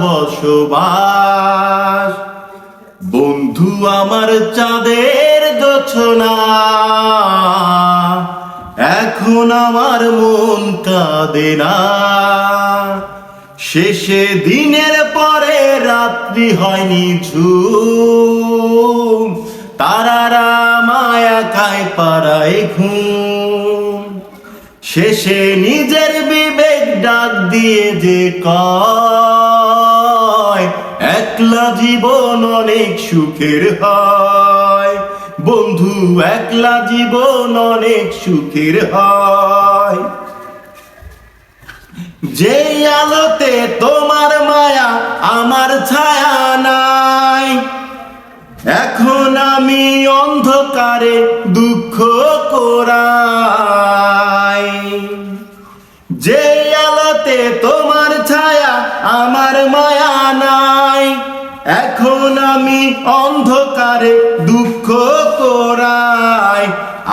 বসবাস। বন্ধু আমার চাঁদের দোছনা। এখন আমার মন কাঁদে না। শেষে দিনের পরে রাত্রি হয়নি ঝুম। তারারা মায়া খায় পাড়ায় ঘুম। শেষে নিজের বিবেক ডাক দিয়ে যে কয় একলা জীবন অনেক সুখের হয়। বন্ধু, একলা জীবন অনেক সুখের হয়। যে আলোতে তোমার মায়া, আমার ছায়া নাই। এখন আমি অন্ধকারে দুঃখ করাই। যে আলোতে তোমার ছায়া আমার মায়া নাই। এখন আমি অন্ধকারে দুঃখ করাই।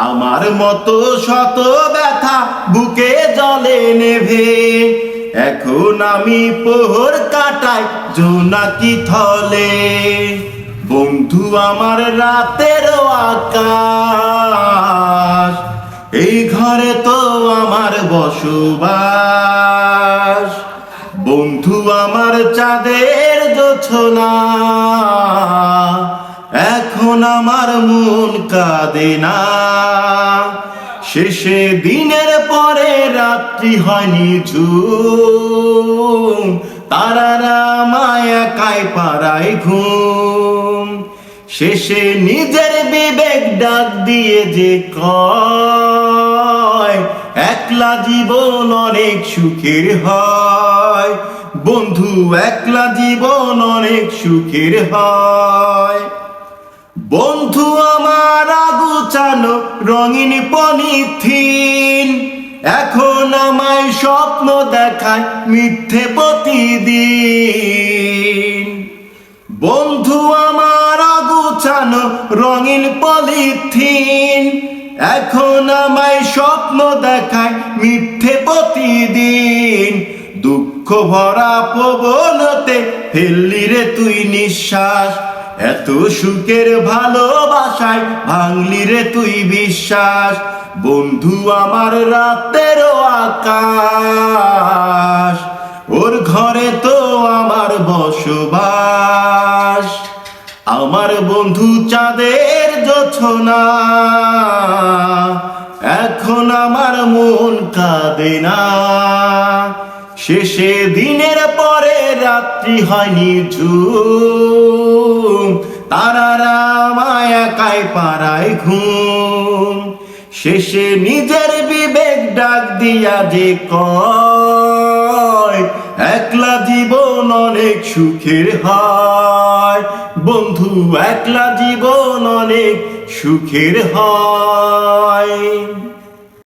আমার মতো শত ব্যথা বুকে জলে নেভে। এখন আমি পোহর কাটাই জোনাকি থলে। বন্ধু আমার রাতের আকাশ, এই ঘরে তো আমার বসবাস। বন্ধু আমার চাঁদের জোছনা। এখন আমার মন কাঁদে না। শেষে দিনের পরে রাত্রি হয়নি ঝুম তারারা মায়া কায় পাড়ায় ঘুম। শেষে নিজের বিবেক ডাক দিয়ে যে কয়, একলা জীবন অনেক সুখের হয়। বন্ধু, একলা জীবন অনেক সুখের হয়। বন্ধু, আমার আগুচানো রঙিন পলিথিন। এখন আমায় স্বপ্ন দেখায় মিথ্যে প্রতিদিন। বন্ধু, আমার আগুচানো রঙিন পলিথিন। এখন আমায় স্বপ্ন দেখায় মিথ্যে প্রতিদিন। দুঃখ ভরা প্রবলতে ফেললি রে তুই নিঃশ্বাস। এত সুখের ভালোবাসায় ভাঙলি রে তুই বিশ্বাস। বন্ধু আমার রাতের আকাশ, ওর ঘরে তো আমার বসবাস। আমার বন্ধু চাঁদের জোছনা এখন আমার মন কাঁদে না। শেষে দিনের পরে রাত্রি হয়নি ঝুম। তারারা মায়া কায় পাড়ায় ঘুম। শেষে নিজের বিবেক ডাক দিয়া যে কয়, একলা জীবন অনেক সুখের হয়। বন্ধু, একলা জীবন অনেক সুখের হয়।